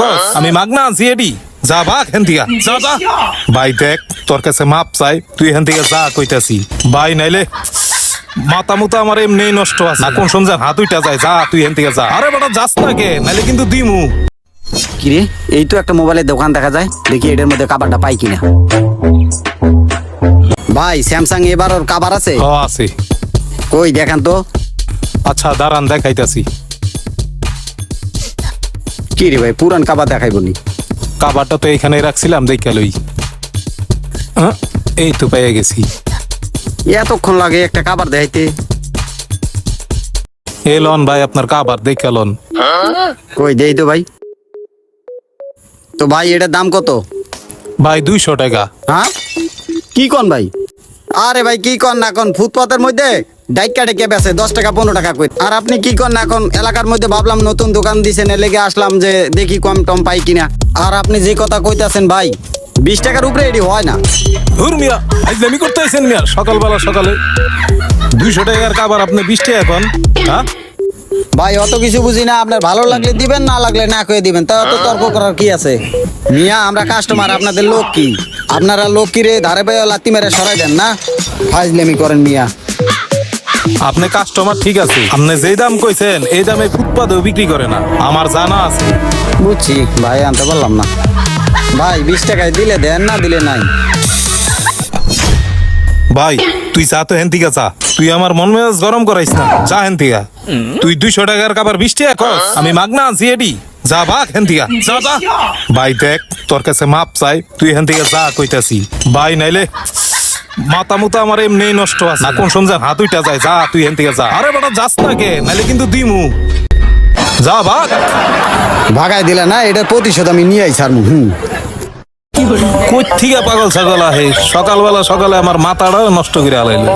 কস। আমি মাগনা আনছি এডি যা ভাগ হেন থেকে। যা যা ভাই দেখ তোর কাছে মাপ চাই। তুই হেন থেকে যা কইতাছি। ভাই নাইলে মাথা মুতা আমার এমনি নষ্ট আছে। না কোন সময় হাত উইটা যায় যা তুই হেন থেকে যা। আরে বেটা যাস না কে? নাইলে কিন্তু দিমু। কিরে এই তো একটা মোবাইলের দোকান দেখা যায়। দেখি এটার মধ্যে কাবারটা পাই কিনা। ভাই স্যামসাং এবার ওর কাবার আছে? হ আছে। কই দেখান তো। আচ্ছা দাঁড়ান দেখাইতাছি। কি রে ভাই? পুরান কাবার দেখাই বলি কাবারটা তো এখানে রাখছিলাম দেখা লই। এই তো পেয়ে গেছি। এতক্ষণ লাগে একটা কাবার দেখাইতে। এ লন ভাই আপনার কাবার দেখা লন। কই দেই তো ভাই। তো ভাই এটার দাম কত? ভাই দুইশো টাকা। হ্যাঁ? কি কন ভাই? আরে ভাই কি কন না কন ফুটপাতের মধ্যে? ডাইকা ডেকে বেছে দশ টাকা পনেরো টাকা কই। আর আপনি কি এখন? এলাকার মধ্যে ভাবলাম নতুন দোকান দিছেন লেগে আসলাম যে দেখি কম টম পাই কিনা। আর আপনি যে কথা কইতাছেন ভাই বিশ টাকার উপরে এটি হয় না। ধুর মিয়া আইজলামি করতে আইছেন মিয়া সকালবেলা সকালে। দুইশো টাকার আপনি বিশ টাকা এখন হ্যাঁ? ভাই অত কিছু বুঝি না আপনার ভালো লাগলে দিবেন না লাগলে না কয়ে দিবেন। তা অত তর্ক করার কি আছে? মিয়া আমরা কাস্টমার আপনাদের লোক কি? আপনারা লোক কি রে ধারে পায়ে লাত্তি মেরে সরাই দেন না? ফাইজলেমি করেন মিয়া। আপনি কাস্টমার ঠিক আছে। আপনি যেই দাম কইছেন এই দামে ফুটপাতেও বিক্রি করে না। আমার জানা আছে। বুঝছি ভাই আনতে পারলাম না। ভাই বিশ টাকায় দিলে দেন না দিলে নাই। ভাই তুই চা তো হেন থেকে চা। তুই আমার মন মেজাজ গরম করাইস না। চা হেন থেকে তুই দুইশো টাকার কাবার বিশ টাকা কস আমি মাগনা আনছি এডি যা ভাগ হেন থেকে যা যা। ভাই দেখ তোর কাছে মাপ চাই। তুই হেন থেকে যা কইতাছি। ভাই নাইলে মাথা মুতা আমার এমনি নষ্ট আছে। না কোন সময় হাত উইটা যায় যা তুই এন থেকে যা। আরে বেটা যাস না কে? নাহলে কিন্তু দিমু। যা ভাগ। ভাগাই দিলে না এটার প্রতিশোধ আমি নিয়ে আই আর হুম। কই থেকে পাগল ছাগল আহে? সকালবেলা সকালে আমার মাথাটা নষ্ট করে আলাইলো।